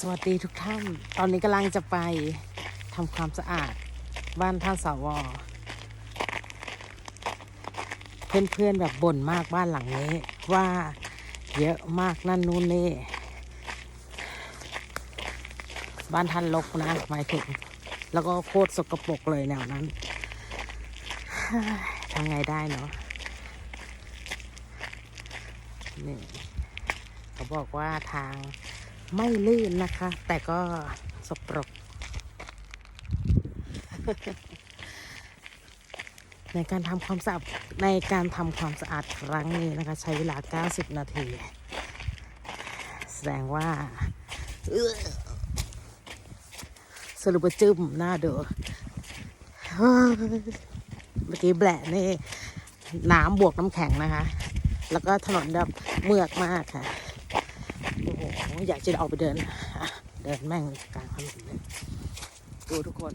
สวัสดีทุกท่าน ตอนนี้กำลังจะไปทำความสะอาดบ้านท่านสาวอเพื่อนๆแบบบ่นมากบ้านหลังนี้ ว่าเยอะมากนั่นนู่นนี่ บ้านท่านลกนะหมายถึง แล้วก็โคตรสกปรกเลยแนวนั้นทำไงได้เนาะนี่เขาบอกว่าทาง ไม่ลื่นนะคะ แต่ก็สกปรกในการทำความสะอาดในการทำความสะอาดครั้งนี้นะคะ ใช้เวลา 90 นาที แสดงว่าสรุปว่าจึ้มหน้าดูเมื่อกี้แบะนี่น้ำบวกน้ำแข็งนะคะ แล้วก็ถนนแบบเมือกมากค่ะ อ้โหอยากจะออกไปเดินอะเดินแม่งกลางถนนเลยดูทุกคน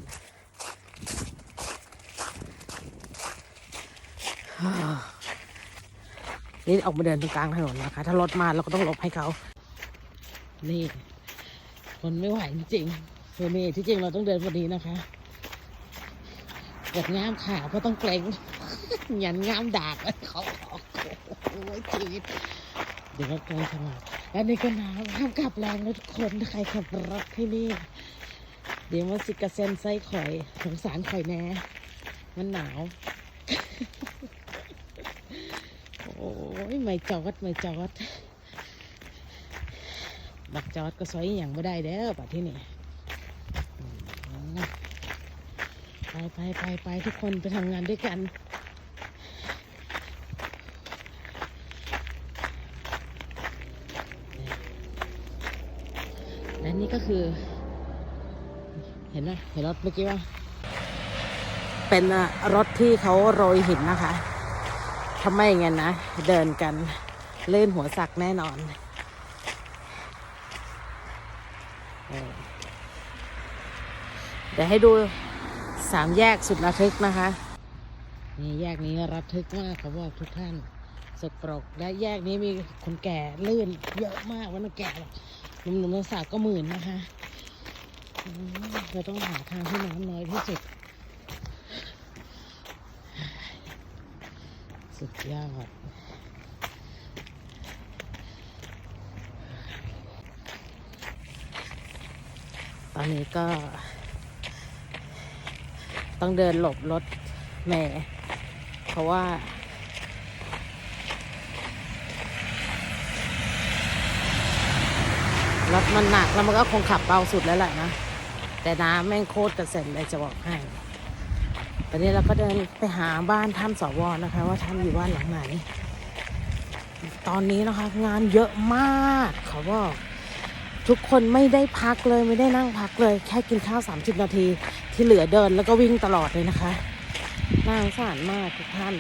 นี่ออกมาเดินตรงกลางถนนนะคะ ถ้ารถมาเราก็ต้องหลบให้เขา นี่ คนไม่ไหวจริงๆคือนี่ที่จริงเราต้องเดินพอดีนะคะกดง่ามขาเพราะต้องเกรงยันง่ามดากเขาออกโอ้ยชีวิตเดี๋ยวก็เกรงขนาด แล้วนี่ก็หนาวห้ามกลับแรงนะทุกคนใครขับรถที่นี่ เดี๋ยวมาสิกระเซ็นไส้ข่อยสงสารข่อยแน่มันหนาว โอ้ยไม่จอดไม่จอดบักจอดก็ซอยอย่างไม่ได้แล้วป่ะที่นี่ไปไปไปไปทุกคนไปทำงานด้วยกัน และนี่ ก็คือ เห็นไหมเห็นรถเมื่อกี้ว่าเป็นรถที่เขาโรยหินนะคะถ้าไม่อย่างนั้นนะ เดินกันเลื่นหัวสักแน่นอนเดี๋ยวให้ดูสามแยกสุดระทึกนะคะนี่แยกนี้ระทึกมากเขาบอกทุกท่านสกปรกและแยกนี้มีคนแก่ลื่นเยอะมากวันนั้นแก่ แบบหนุ่มสาก็หมื่นนะคะเราต้องหาทางที่น้ำน้อยที่สุด สุดยอดตอนนี้ก็ ต้องเดินหลบรถแม่ เพราะว่า รถมันหนักแล้วมันก็คงขับเบาสุดแล้วแหละนะ แต่น้ำแม่งโคตรกระเซ็นเลยจะบอกให้ตอนนี้เราก็เดินไปหาบ้านท่านสวนะคะ ว่าท่านอยู่บ้านหลังไหน ตอนนี้นะคะ งานเยอะมากเขาบอกทุกคนไม่ได้พักเลยไม่ได้นั่งพักเลย แค่กินข้าว 30 นาที ที่เหลือเดินแล้วก็วิ่งตลอดเลยนะคะน่าสงสารมากทุกท่าน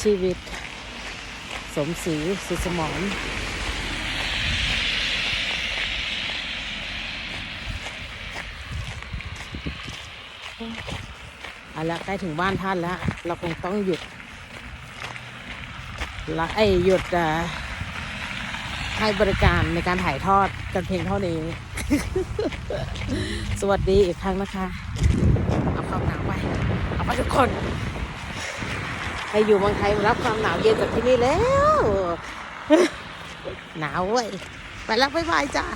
ชีวิต สมศรีสุสมรเอาละใกล้ถึงบ้านท่านแล้ว เราคงต้องหยุดละไอหยุดอ่อให้บริการในการถ่ายทอดกันเพียงเท่านี้ สวัสดีอีกครั้งนะคะ เอาความหนาวไป เอาไปทุกคน ไปอยู่เมืองไทยรับความหนาวเย็นจากที่นี่แล้ว หนาวเว้ย ไปแล้วบ๊ายบายจ้า